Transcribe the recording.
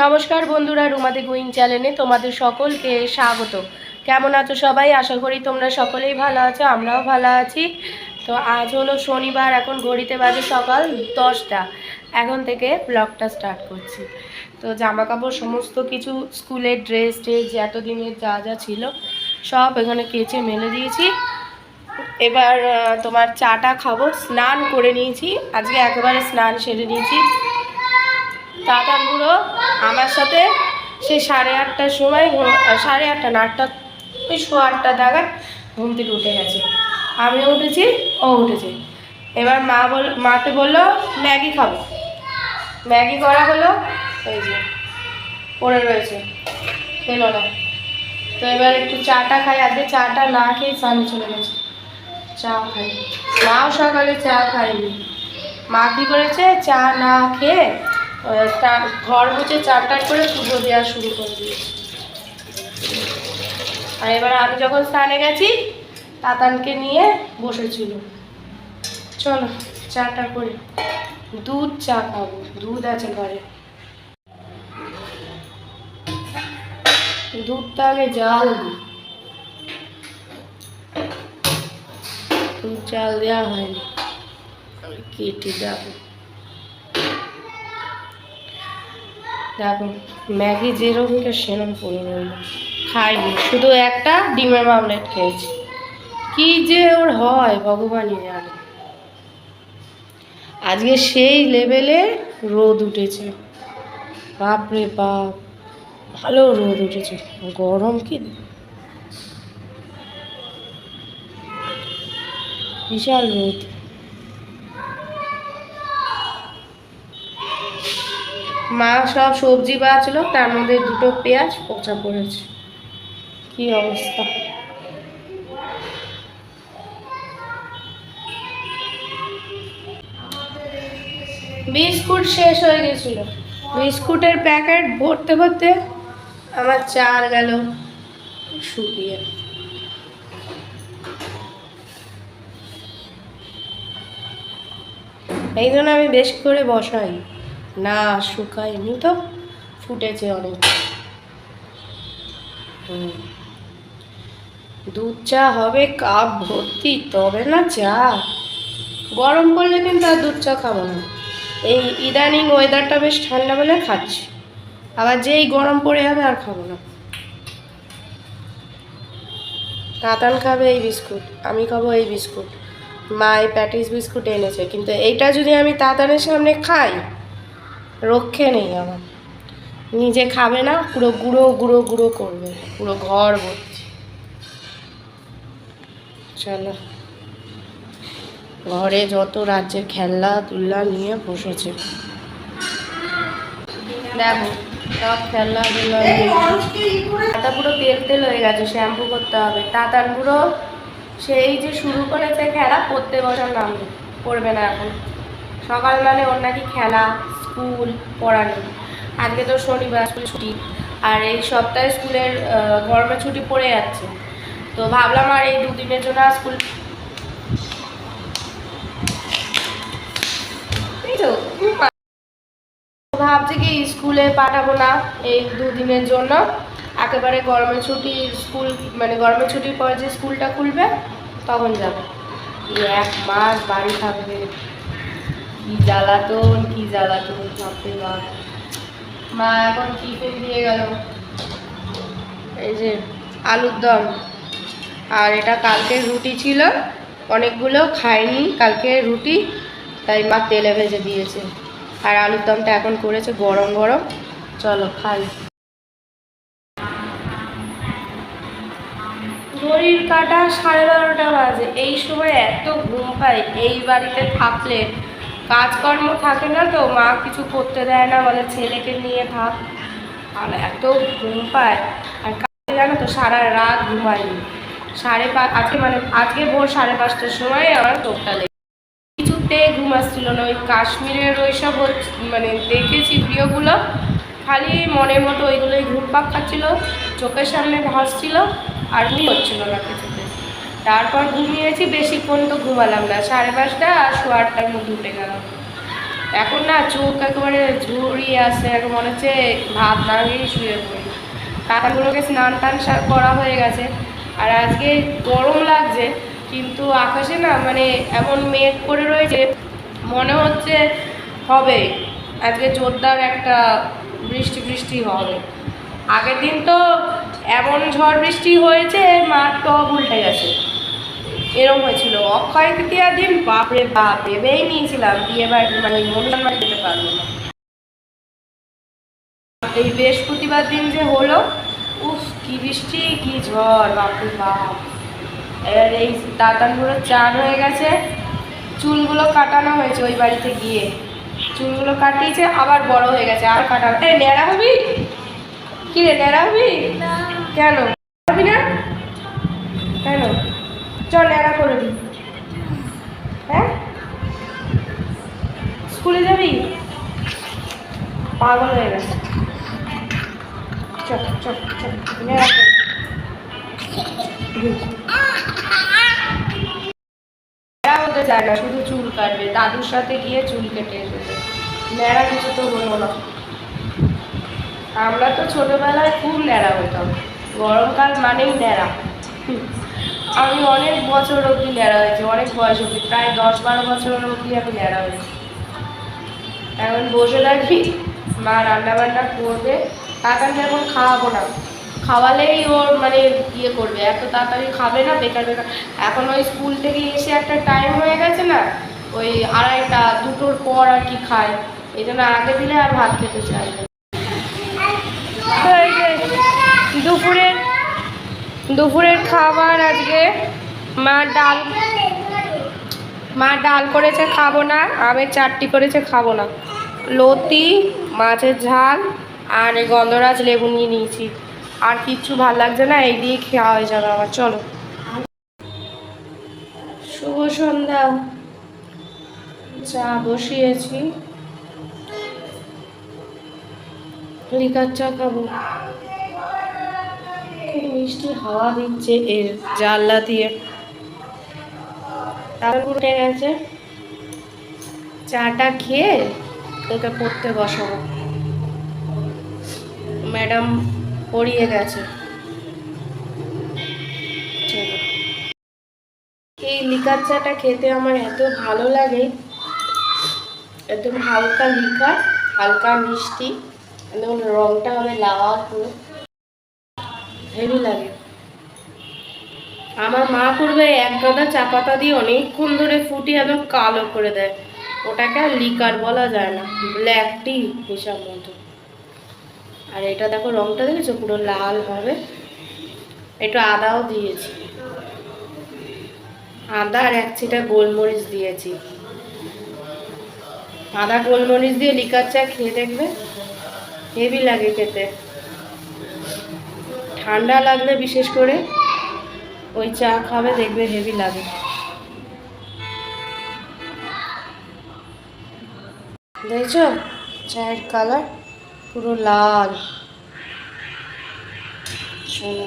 নমস্কার বন্ধুরা রুমাদি গুইং চ্যানেলে তোমাদের সকলকে স্বাগত। কেমন আছো সবাই? আশা করি তোমরা সকলেই ভালো আছো, আমরাও ভালো আছি। তো আজ হলো শনিবার, এখন ঘড়িতে বাজে সকাল দশটা। এখন থেকে ব্লগটা স্টার্ট করছি। তো জামা কাপড় সমস্ত কিছু, স্কুলের ড্রেস ট্রেস এতদিনের যা যা ছিল, সব এখানে কেচে মেলে দিয়েছি। এবার তোমার চাটা খাব, স্নান করে নিয়েছি। আজকে একেবারে স্নান সেরে নিয়েছি। দাদা বুড়ো আমার সাথে সেই সাড়ে আটটার সময় সাড়ে আটটা না, আটটা ওই সোয়া আটটা নাগাদ ঘুম থেকে উঠে গেছে। আমিও উঠেছি, ও উঠেছে। এবার মা বল মাকে বলল, ম্যাগি খাব। ম্যাগি করা হলো, এই যে, পড়ে রয়েছে। খেলো না। তো এবার একটু চাটা খাই, আজকে চাটা না খেয়ে স্নানে চলে গেছে। চা খাই। মাও সকালে চা খায়নি। মা কী করেছে? চা না খেয়ে ঘর মুছে চারটার করে পুজো দেওয়া শুরু করে দিয়েছে। আর এবার আমি যখন স্নানে গেছি, তাতানকে নিয়ে বসেছিল। চলো চাটা করে দুধ চা খাব, দুধ আছে ঘরে। দুধটা আগে জাল দিই দুধ জাল দেওয়া হয়নি। কেটে যাব দেখো, ম্যাগি যেরকমটা সেরকম পড়ে রইল খাইনি, শুধু একটা ডিমের মামলেট খেয়েছি। কি যে ওর হয়, ভগবানই জানে। আজকে সেই লেভেলে রোদ উঠেছে। বাপরে বাপ, ভালো রোদ উঠেছে। গরম কি? বিশাল রোদ। মা সব সবজি বাঁচলো, তার মধ্যে দুটো পেঁয়াজ, পচা পড়েছে। কি অবস্থা? বিস্কুট শেষ হয়ে গেছিল। বিস্কুটের প্যাকেট ভরতে ভরতে আমার চার গেল শুকিয়ে। এই জন্য আমি বেশি করে বসাই না শুকায়নি তো, ফুটেছে অনেক। দুধ চা হবে, কাপ ভর্তি, তবে না চা। গরম করলে কিন্তু আর দুধ চা খাব না। এই ইদানিং ওয়েদারটা বেশ ঠান্ডা বলে খাচ্ছি। আবার যেই গরম পড়ে যাবে আর খাব না। কাতান খাবে এই বিস্কুট, আমি খাব এই বিস্কুট। মা এই প্যাটিস বিস্কুট এনেছে, কিন্তু এইটা যদি আমি তাতানের সামনে খাই রক্ষে নেই আমার। নিজে খাবে না পুরো গুঁড়ো গুঁড়ো গুঁড়ো করবে। পুরো ঘর ভর্তি। চলো। ঘরে যত রাজ্যের খেলনা তুল্লা নিয়ে বসেছে। দেখো সব খেলনাগুলো মাথা পুরো তেল তেল হয়ে গেছে শ্যাম্পু করতে হবে। তাতার পুরো সেই যে শুরু করেছে খেলা পড়তে বসার নাম করবে না এখন। সকাল মানে ওর নাকি খেলা। স্কুল পড়ানো আজকে তো শনিবার স্কুল ছুটি। আর এই সপ্তাহে স্কুলের গরমের ছুটি পড়ে যাচ্ছে। তো ভাবলাম আর এই দুদিনের জন্য স্কুল ভাবছি কি স্কুলে পাঠাবো না এই দুদিনের জন্য। একেবারে গরমের ছুটি স্কুল মানে গরমের ছুটির পরে যে স্কুলটা খুলবে, তখন যাবে। এক মাস বাড়ি থাকবে। কি জ্বালাতন কি জ্বালাতন, বাপরে বাপ। মা এখন টিফিন দিয়ে গেল। এই যে আলুর দম। আর এটা কালকে রুটি ছিল, অনেকগুলো খাইনি কালকে রুটি, তাই মা তেলে ভেজে দিয়েছে। আর আলুর দমটা এখন করেছে গরম গরম। চলো, খাই। ঘড়ির কাটা সাড়ে বারোটা বাজে। এই সময় এত ঘুম পাই এই বাড়িতে থাকলে কাজকর্ম থাকে না তো, মা কিছু করতে দেয় না বলে ছেলেকে নিয়ে থাক আর এত ঘুম পায়। আর কাজে জানো তো, সারা রাত ঘুমাইনি সাড়ে পাঁচ আজকে মানে আজকে ভোর সাড়ে পাঁচটার সময় আমার চোখটা লেগে কিছুতে ঘুম আসছিল না। ওই কাশ্মীরের ওই সব হচ্ছে- মানে দেখেছি প্রিয়গুলো খালি মনের মতো ওইগুলোই ঘুরপাক খাচ্ছিলো, চোখের সামনে ভাসছিল, আর ঘুম হচ্ছিল না কিছুতে তারপর ঘুমিয়েছি, বেশিক্ষণ তো ঘুমালাম না। সাড়ে পাঁচটা আর সোয়া আটটার মধ্যে উঠে গেলাম। এখন না চোখ একেবারে ঝুরিয়ে আসছে এখন মনে হচ্ছে ভাত না শুয়ে পড়ি। কাকাগুলোকে স্নান টান করা হয়ে গেছে। আর আজকে গরম লাগছে, কিন্তু আকাশে না মানে এমন মেঘ করে রয়েছে, মনে হচ্ছে হবে। আজকে জোরদার একটা বৃষ্টি বৃষ্টি হবে। আগের দিন তো এমন ঝড় বৃষ্টি হয়েছে মাঠ টব উল্টে গেছে। এরকম হয়েছিল। অক্ষয় তৃতীয়ার দিন, বাপরে বাপ, ভেবেই নিয়েছিলাম বিয়ে বাড়ি মানে অনুষ্ঠান বাড়ি যেতে পারব না। এই বৃহস্পতিবার দিন যে হলো, উফ, কি বৃষ্টি, কি ঝড়, বাপরে বাপ। এবার এই দাতানগুলো চান হয়ে গেছে। চুলগুলো কাটানো হয়েছে ওই বাড়িতে গিয়ে। চুলগুলো কাটিয়েছে, আবার বড় হয়ে গেছে, আর কাটানো। এ, ন্যাড়া হবি? কি রে, ন্যাড়া হবি? কেন হবি না? কেন? চল ন্যাড়া করে দিই। হ্যাঁ? স্কুলে যাবি? পাগল হয়ে গেছে। চল হতে চায় না শুধু চুল কাটবে। দাদুর সাথে গিয়ে চুল কেটে এসেছে ন্যাড়া কিছু তো হলো না। আমরা তো ছোটবেলায় খুব ন্যাড়া হতাম। গরমকাল মানেই ন্যাড়া। আমি অনেক বছর অবধি ন্যাড়া হয়েছি, অনেক বয়স অবধি, প্রায় দশ বারো বছর অবধি আমি ন্যাড়া হয়েছি। এখন বসে থাকি, মা রান্না বান্না করবে কাকাকে এখন খাওয়াবো না। খাওয়ালেই ওর মানে ইয়ে করবে, এত তাড়াতাড়ি খাবে না, বেকার বেকার। এখন ওই স্কুল থেকে এসে একটা টাইম হয়ে গেছে না, ওই আড়াইটা, দুটোর পর আর কি খায়। এই জন্য আগে দিলে আর ভাত খেতে চায় দুপুরের দুপুরের খাবার আজকে মা ডাল মা ডাল করেছে খাব না, আমের চাটনি করেছে খাব না। লতি, মাছের ঝাল, আর গন্ধরাজ লেবু নিয়ে নিয়েছি। আর কিচ্ছু ভালো লাগছে না, এই দিয়ে খাওয়া হয়ে যাবে আমার চলো। শুভ সন্ধ্যা। চা বসিয়েছি। লিকার চা খাব। খুব মিষ্টি হাওয়া দিচ্ছে এর জানলা দিয়ে। তারপর উঠে গেছে। চাটা খেয়ে ওকে পড়তে বসাবো। ম্যাডাম পড়িয়ে গেছে। এই লিকার চাটা খেতে আমার এত ভালো লাগে। একদম হালকা লিকার, হালকা মিষ্টি। একদম রংটা হবে লাল পুরো। হেভি লাগে। আমার মা করবে এক গাদা চা পাতা দিয়ে অনেকক্ষণ ধরে ফুটিয়ে একদম কালো করে দেয়। ওটাকে আর লিকার বলা যায় না ব্ল্যাক টি হিসাব মতো। আর এটা দেখো রংটা দেখেছ? পুরো লাল হবে। একটু আদাও দিয়েছি। আদা আর এক ছিটা গোলমরিচ দিয়েছি। আদা, গোলমরিচ দিয়ে লিকার চা খেয়ে দেখবে। হেভি লাগে খেতে। ঠান্ডা লাগলে বিশেষ করে ওই চা খাবে, দেখবে হেভি লাগে। দেখছ? চায়ের কালার পুরো লাল। শোনো।